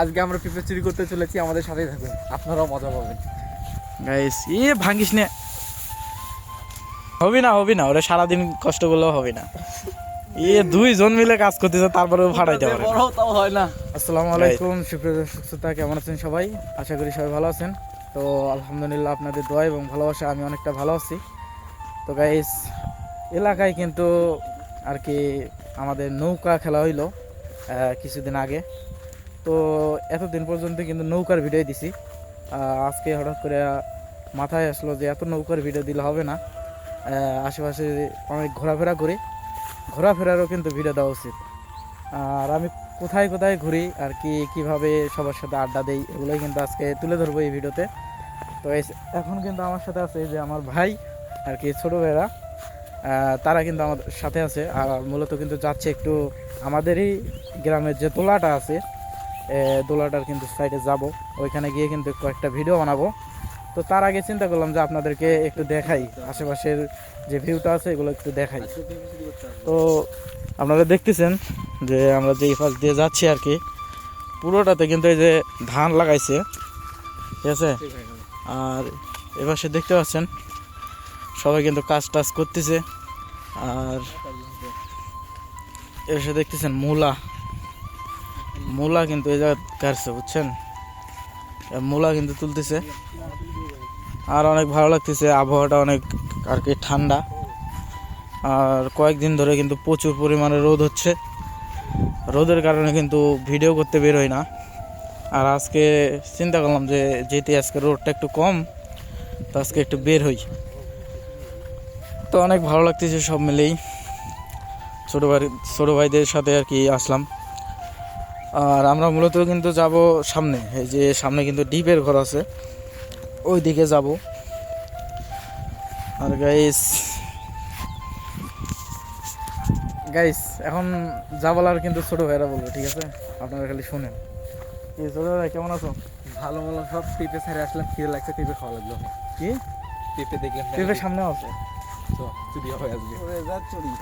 আজকে আমরা পেঁপে চুরি করতে চলেছি আমাদের সাথেই থাকুন। আপনারাও মজা পাবেন। গাইস ই ভাঙ্গিস নে। হবি না হবি না ওরা সারাদিন কষ্ট করলেও হবে না। এ দুইজন মিলে কাজ করতেছে তারপরেও ভাড়াইতে পারে বড় তাও হয় না। আসসালামু আলাইকুম সুপ্রিয় দর্শক শ্রোতা কেমন আছেন সবাই? আশা করি সবাই ভালো আছেন। তো আলহামদুলিল্লাহ আপনাদের দোয়া এবং ভালোবাসা আমি অনেকটা ভালো আছি। তো গাইস এলাকায় কিন্তু আর কি আমাদের নৌকা খেলা হইল কিছুদিন আগে। তো এতদিন পর্যন্ত কিন্তু নৌকার ভিডিও দিছি। আজকে হঠাৎ করে মাথায় আসলো যে এত নৌকার ভিডিও দিলে হবে না। আশেপাশে অনেক ঘোরাফেরা করি। ঘোরাফেরারও কিন্তু ভিডিও দেওয়া উচিত। আর আমি কোথায় কোথায় ঘুরি আর কি কীভাবে সবার সাথে আড্ডা দেই, এগুলোই কিন্তু আজকে তুলে ধরবো এই ভিডিওতে। তো এখন কিন্তু আমার সাথে আছে যে আমার ভাই আর কি ছোটো ভাইরা। তারা কিন্তু আমার সাথে আছে। আর মূলত কিন্তু যাচ্ছে একটু আমাদেরই গ্রামের যে তোলাটা আছে দোলাটার কিন্তু সাইডে যাব। ওইখানে গিয়ে কিন্তু কয়েকটা ভিডিও বানাবো। তো তার আগে চিন্তা করলাম যে আপনাদেরকে একটু দেখাই। আশেপাশের যে ভিউটা আছে, এগুলো একটু দেখাই। তো আপনারা দেখতেছেন যে আমরা যে পাশ দিয়ে যাচ্ছি আর কি, পুরোটাতে কিন্তু এই যে ধান লাগাইছে, ঠিক আছে? আর এপাশে দেখতে পাচ্ছেন, সবাই কিন্তু কাজ টাজ করতেছে। আর এসে দেখতেছেন মূলা। মূলা কিন্তু এই জায়গা কাটছে, বুঝছেন? মূলা কিন্তু তুলতেছে। আর অনেক ভালো লাগতেছে, আবহাওয়াটা অনেক আর কি ঠান্ডা। আর কয়েকদিন ধরে কিন্তু প্রচুর পরিমাণে রোদ হচ্ছে। রোদের কারণে কিন্তু ভিডিও করতে বেরোয় না। আর আজকে চিন্তা করলাম যে, যেহেতু আজকে রোদটা একটু কম, তো আজকে একটু বের হই। তো অনেক ভালো লাগতেছে সব মিলেই। ছোটো ভাই, ছোটো ভাইদের সাথে আর কি আসলাম। আর আমরা মূলত কিন্তু যাব সামনে এই যে সামনে কিন্তু ডিপের ঘর আছে ওই দিকে যাব। আর গাইস গাইস এখন যা বলার কিন্তু ছোট ভাইরা বলব ঠিক আছে? আপনারা খালি শুনেন। কি ছোট ভাই কেমন আছো? ভালো ভালো সব পেঁপে ছেড়ে আসলাম খিদে লাগছে পেঁপে খাওয়া লাগল। কি? পেঁপে দেখলাম পেঁপে সামনে আছে? চুরি হবে আজকে।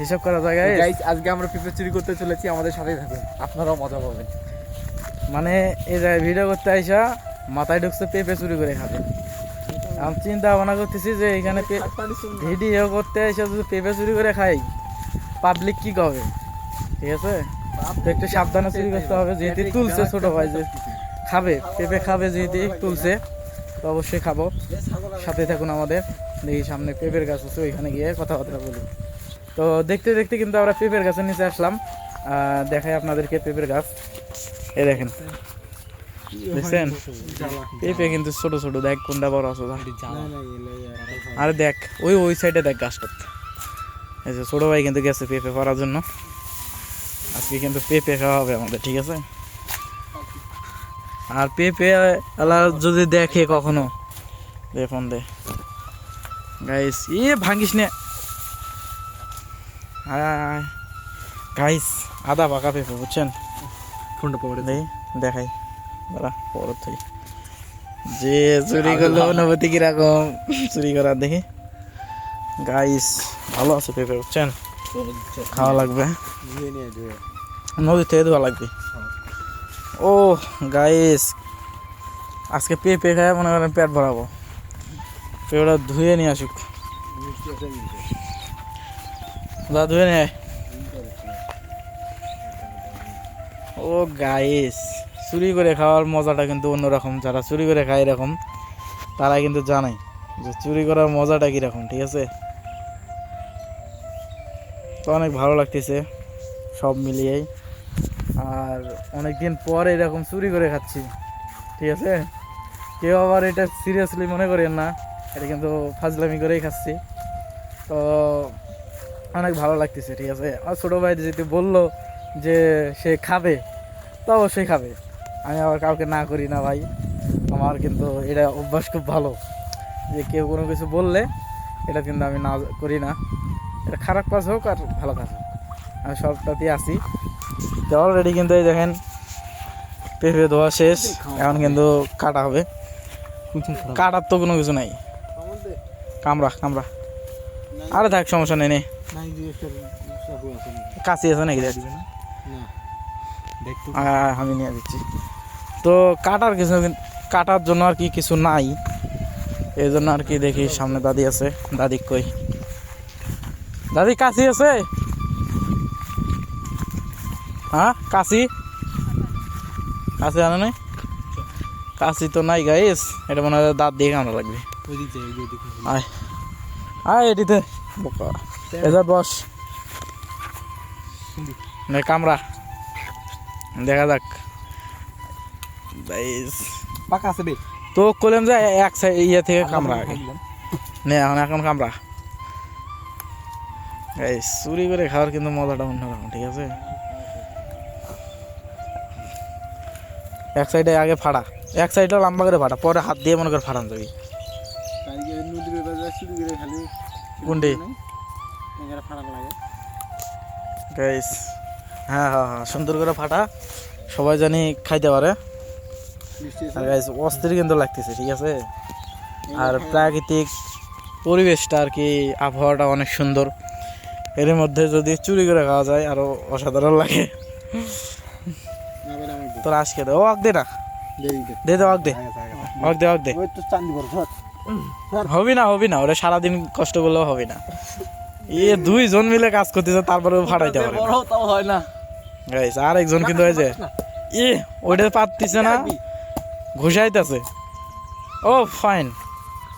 হিসাব করা যায় গাইস আজকে আমরা পেঁপে চুরি করতে চলেছি আমাদের সাথেই থাকুন আপনারাও মজা পাবেন। মানে এই যে ভিডিও করতে আইসা, মাথায় ঢুকছে পেঁপে চুরি করে খাবে। আমি চিন্তা ভাবনা করতেছি যে এখানে ভিডিও করতে এসে যদি পেঁপে চুরি করে খাই পাবলিক কি কবে? ঠিক আছে? একটু সাবধানে চুরি করতে হবে, যেহেতু তুলছে ছোট ভাই যে খাবে, পেঁপে খাবে যেহেতু তুলছে, তো অবশ্যই খাব। সাথে থাকুন আমাদের, দেখি সামনে পেঁপের গাছ আছে, ওইখানে গিয়ে কথাবার্তা বলি। তো দেখতে দেখতে কিন্তু আমরা পেঁপের গাছের নিচে আসলাম। দেখাই আপনাদেরকে পেঁপের গাছ। এই দেখেন। দেখছেন? পেঁপে কিন্তু ছোট ছোট, দেখ কোনটা বড় আছে। আরে দেখ, ওই ওই সাইডে দেখ গাছটা এই যে ছোট ভাই কিন্তু গেছে পেঁপে করার জন্য। আজকে কিন্তু পেঁপে খাওয়া হবে আমাদের, ঠিক আছে? আর পেঁপে আলা যদি দেখে কখনো, দে ফোন দে। গাইস ই ভাঙ্গিস নে। গাইস আদা পাকা পেঁপে, বুঝছেন? ফোনটা পড়ে দেই দেখাই। দাঁড়া পরত থেকে যে চুরি করল অনুভূতি কীরকম? চুরি করার দেখি। গাইস ভালো আছে পেঁপে বুঝছেন? খাওয়া লাগবে নদী থেকে ধোয়া লাগবে। ও গাইস আজকে পেঁপে খায় মনে করেন পেট ভরাবো। পেঁপেটা ধুয়ে নিয়ে আসুক। দা ধুয়ে নিয়ে আয়। ও গাইস চুরি করে খাওয়ার মজাটা কিন্তু অন্যরকম। যারা চুরি করে খায় এরকম তারা কিন্তু জানাই যে চুরি করার মজাটা কীরকম, ঠিক আছে? তো অনেক ভালো লাগতেছে সব মিলিয়েই আর অনেক দিন পর এরকম চুরি করে খাচ্ছি, ঠিক আছে? কেউ আবার এটা সিরিয়াসলি মনে করেন না, এটা কিন্তু ফাজলামি করেই খাচ্ছি। তো অনেক ভালো লাগতেছে, ঠিক আছে? আর ছোটো ভাই যেহেতু বলল যে সে খাবে তো অবশ্যই খাবে আমি আবার কাউকে না করি না ভাই আমার কিন্তু এটা অভ্যাস খুব ভালো যে কেউ কোনো কিছু বললে এটা কিন্তু আমি না করি না এটা খারাপ কাজ হোক আর ভালো কাজ হোক আমি সবটাতেই আসি তো অলরেডি কিন্তু এই দেখেন পেঁপে ধোয়া শেষ এখন কিন্তু কাটা হবে কাটার তো কোনো কিছু নাই কামড়া কামড়া আরে থাক সমস্যা নেই কাছে আছে নাকি আমি নিয়ে দিচ্ছি তো কাটার কিছু কাটার জন্য আর কি কিছু নাই। এই জন্য আর কি দেখি সামনে দাদি আছে। দাদি কই? দাদি কাশি আছে? হ্যাঁ কাশি কাশি আনো নাই? কাশি তো নাই গাইস এটা মনে হয় দাঁত দিয়ে কামড়া লাগবে। আয়। আয় এটিতে। বোকা। এবার বস। নে কামড়া দেখা যাক। পাকা আছে বে। তো কইলাম যে এক সাইড ইয়ে থেকে কামড়া আগে নে এখন এখন কামড়া গাইস চুরি করে খাওয়ার কিন্তু মজাটা অন্যরকম ঠিক আছে? এক সাইডে আগে ফাড়া। এক সাইডে লম্বা করে ফাটা পরে হাত দিয়ে মনে করে ফাড়ান যাবি। কোনটি? গাইস হ্যাঁ হ্যাঁ হ্যাঁ সুন্দর করে ফাটা। সবাই জানি খাইতে পারে। আর গাইস অস্থির কিন্তু লাগতেছে ঠিক আছে? আর প্রাকৃতিক পরিবেশটা আর কি আবহাওয়াটা অনেক সুন্দর। এর মধ্যে যদি চুরি করে খাওয়া যায় আরও অসাধারণ লাগে। তোর আজকে দে ও আগ দে না। দে। দে আগ দে। আগ দে আগ দে। বড় ধর। হবি না হবি না ওটা সারাদিন কষ্ট করলেও হবে না। এ দুইজন মিলে কাজ করতেছে তারপরেও ফাটাইতে পারে বড় তাও হয় না। গাইস আর একজন কিন্তু হয়েছে ই ওইটা পারতিছে না? ঘুষাইতেছে। ও ফাইন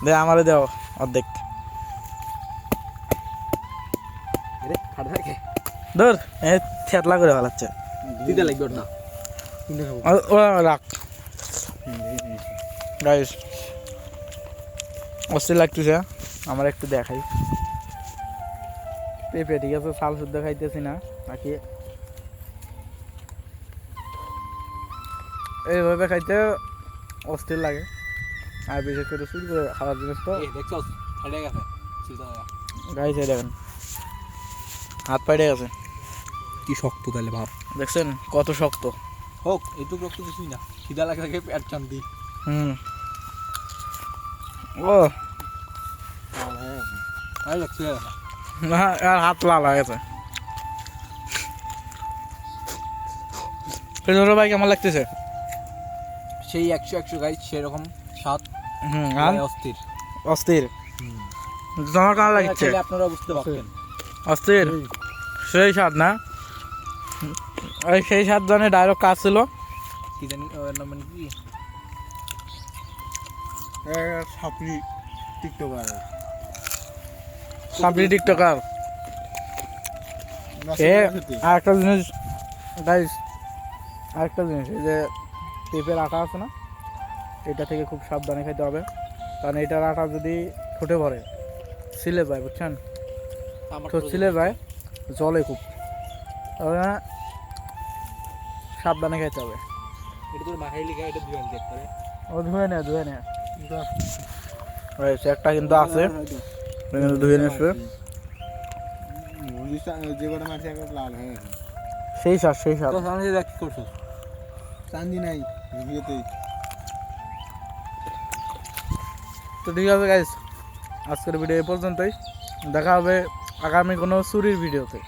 দে আমারে দেও অর্ধেক। ধর এ থেতলা করে ফেলাচ্ছে। দিতে লাগবে ওটা। ও- ও রাখ। গাইস অস্থির লাগতেছে আমার একটু দেখাই। পেঁপে ঠিক আছে? চাল শুদ্ধ খাইতেছি না। বাকি এইভাবে খাইতে অস্থির লাগে। আর বিশেষ করে শুরু করে খাওয়ার জিনিস তো। গাইছে দেখেন হাত পাইটে গেছে। কি শক্ত তাহলে ভাব। দেখছেন? কত শক্ত। হোক এইটুক রক্ত কিছুই না। খিদা লাগে থাকে পেট চান্দি হুম। ও। হ্যাঁ ভালো লাগছে না আর হাত লাল হয়ে গেছে ছোট ভাই কেমন লাগতেছে? সেই একশো একশো গাইজ সেরকম স্বাদ। হুম অস্থির অস্থির তোমার কেমন লাগছে। আপনারা বুঝতে পারছেন। অস্থির সেই স্বাদ না? ওই সেই স্বাদ জানে ডায়লগ কাজ ছিল। কি জানি নাম মানে কি? সাপড়ি টিকটকার সাবরি টিকটকার। এ আর একটা জিনিস গাইস আরেকটা জিনিস এই যে পেঁপের আটা আছে না এটা থেকে খুব সাবধানে খেতে হবে। কারণ এটার আটা যদি ঠোঁটে ভরে ছিলে যায় বুঝছেন? ঠোঁট ছিলে যায় জলে খুব। সাবধানে খেতে হবে। এটা তোর মাথায় লিখা এটা দুই আনতে পারে ও ধুয়ে নে ধুয়ে নে। একটা কিন্তু আছে। ওটা কিন্তু ধুয়ে নিয়ে যে কটা মারছে একটা লাল হয়ে সেই স্বাদ সেই সার তো সামনে দেখ কি করছ চান্দি নাই ভিডিওতে তো ঠিক আছে গাইস আজকের ভিডিও এ পর্যন্তই। দেখা হবে আগামী কোনো চুরির ভিডিওতে